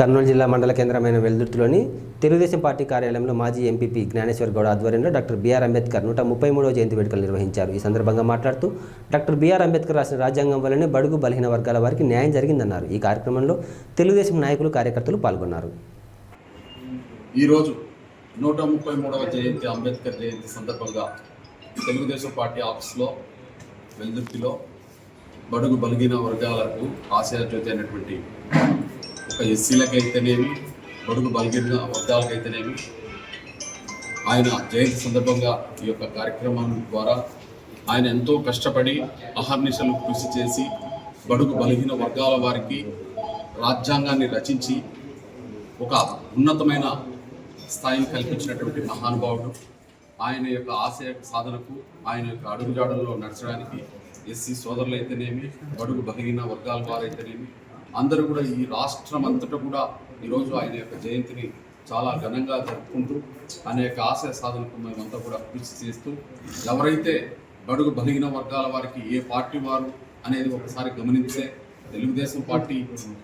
కర్నూలు జిల్లా మండల కేంద్రమైన వెల్దుర్తిలోని తెలుగుదేశం పార్టీ కార్యాలయంలో మాజీ ఎంపీపీ జ్ఞానేశ్వర్ గౌడ ఆధ్వర్యంలో డాక్టర్ బిఆర్ అంబేద్కర్ నూట ముప్పై మూడవ జయంతి వేడుకలు నిర్వహించారు. ఈ సందర్భంగా మాట్లాడుతూ డాక్టర్ బిఆర్ అంబేద్కర్ రాసిన రాజ్యాంగం వల్లనే బడుగు బలహీన వర్గాల వారికి న్యాయం జరిగిందన్నారు. ఈ కార్యక్రమంలో తెలుగుదేశం నాయకులు కార్యకర్తలు పాల్గొన్నారు. ఈరోజు నూట ముప్పై మూడవ జయంతి అంబేద్కర్ జయంతి సందర్భంగా తెలుగుదేశం పార్టీ ఆఫీస్లో వెల్దుర్తిలో బడుగు బలిగిన వర్గాలకు ఆశయాజ్యోతి అయినటువంటి ఒక ఎస్సీలకైతేనేమి బడుగు బలిగిన వర్గాలకైతేనేమి ఆయన జయంతి సందర్భంగా ఈ యొక్క కార్యక్రమం ద్వారా ఆయన ఎంతో కష్టపడి అహర్నిశలు కృషి చేసి బడుగు బలహీన వర్గాల వారికి రాజ్యాంగాన్ని రచించి ఒక ఉన్నతమైన స్థాయిని కల్పించినటువంటి మహానుభావుడు. ఆయన యొక్క ఆశయ సాధనకు ఆయన యొక్క అడుగుజాడల్లో నడచడానికి ఎస్సీ సోదరులు అయితేనేమి బడుగు బలహీన వర్గాల వారైతేనేమి అందరూ కూడా ఈ రాష్ట్రం అంతటా కూడా ఈరోజు ఆయన యొక్క జయంతిని చాలా ఘనంగా జరుపుకుంటూ ఆయన యొక్క ఆశయ సాధనకు మేమంతా కూడా కృషి చేస్తూ ఎవరైతే బడుగు బలిగిన వర్గాల వారికి ఏ పార్టీ వారు అనేది ఒకసారి గమనించే తెలుగుదేశం పార్టీ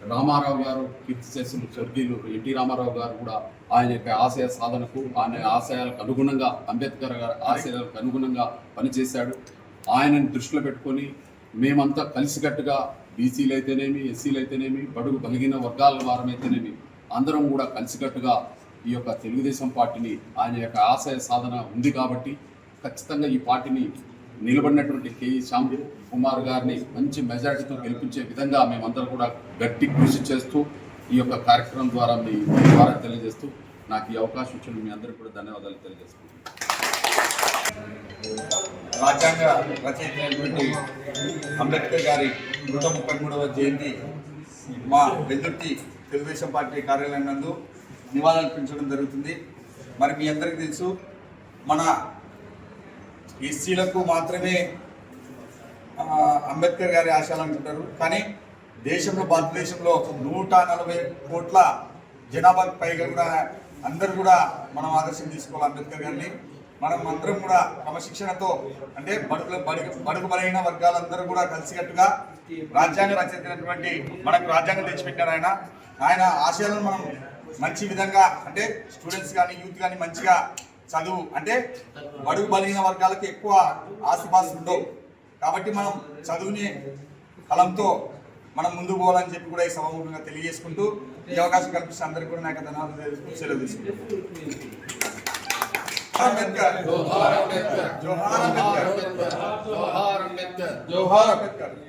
రామారావు గారు కీర్తి చేసిన స్వర్గీయులు ఎన్టీ రామారావు గారు కూడా ఆయన యొక్క ఆశయ సాధనకు ఆయన ఆశయాలకు అనుగుణంగా అంబేద్కర్ గారి ఆశయాలకు అనుగుణంగా పనిచేశాడు. ఆయనని దృష్టిలో పెట్టుకొని మేమంతా కలిసికట్టుగా బీసీలు అయితేనేమి ఎస్సీలు అయితేనేమి బడుగు బలిగిన వర్గాల వారమైతేనేమి అందరం కూడా కలిసికట్టుగా ఈ యొక్క తెలుగుదేశం పార్టీని ఆయన యొక్క ఆశయ సాధన ఉంది కాబట్టి ఖచ్చితంగా ఈ పార్టీని నిలబడినటువంటి కేఈ శ్యామ్ కుమార్ గారిని మంచి మెజారిటీతో గెలిపించే విధంగా మేమందరం కూడా గట్టి కృషి చేస్తూ ఈ యొక్క కార్యక్రమం ద్వారా మీ మీ ద్వారా తెలియజేస్తూ నాకు ఈ అవకాశం ఇచ్చిన మీ అందరికీ కూడా ధన్యవాదాలు తెలియజేస్తున్నాను రాజ్యాంగ రచయిత అయినటువంటి అంబేద్కర్ గారి నూట ముప్పై మూడవ జయంతి మా వెల్దుర్తి తెలుగుదేశం పార్టీ కార్యాలయం నందు నివాళులర్పించడం జరుగుతుంది. మరి మీ అందరికీ తెలుసు మన ఎస్సీలకు మాత్రమే అంబేద్కర్ గారి ఆశయాలు అనుకుంటారు కానీ దేశంలో భారతదేశంలో నూట నలభై కోట్ల జనాభాకి పైగా కూడా అందరు కూడా మనం ఆదర్శం తీసుకోవాలి అంబేద్కర్ గారిని. మనం అందరం కూడా క్రమశిక్షణతో అంటే బడుగు బడుగు బడుగు బలైన వర్గాలందరూ కూడా కలిసికట్టుగా రాజ్యాంగ రచించినటువంటి మనకు రాజ్యాంగం తెచ్చిపెట్టారు ఆయన. ఆయన ఆశయాలను మనం మంచి విధంగా అంటే స్టూడెంట్స్ కానీ యూత్ కానీ మంచిగా చదువు అంటే బడుగు బలహీన వర్గాలకు ఎక్కువ ఆసుపాసు ఉండవు. కాబట్టి మనం చదువుని కలంతో మనం ముందుకు పోవాలని చెప్పి కూడా ఈ సభముఖంగా తెలియజేసుకుంటూ ఈ అవకాశం కల్పిస్తే అందరికీ కూడా నాకు ధన్యవాదాలు సెలవు తీసుకుంటాను అంబేద్కర్ జోహార్ అంబేద్కర్ జోహార్ అంబేద్కర్ జోహార్ అంబేద్కర్ జోహార్ అంబేద్కర్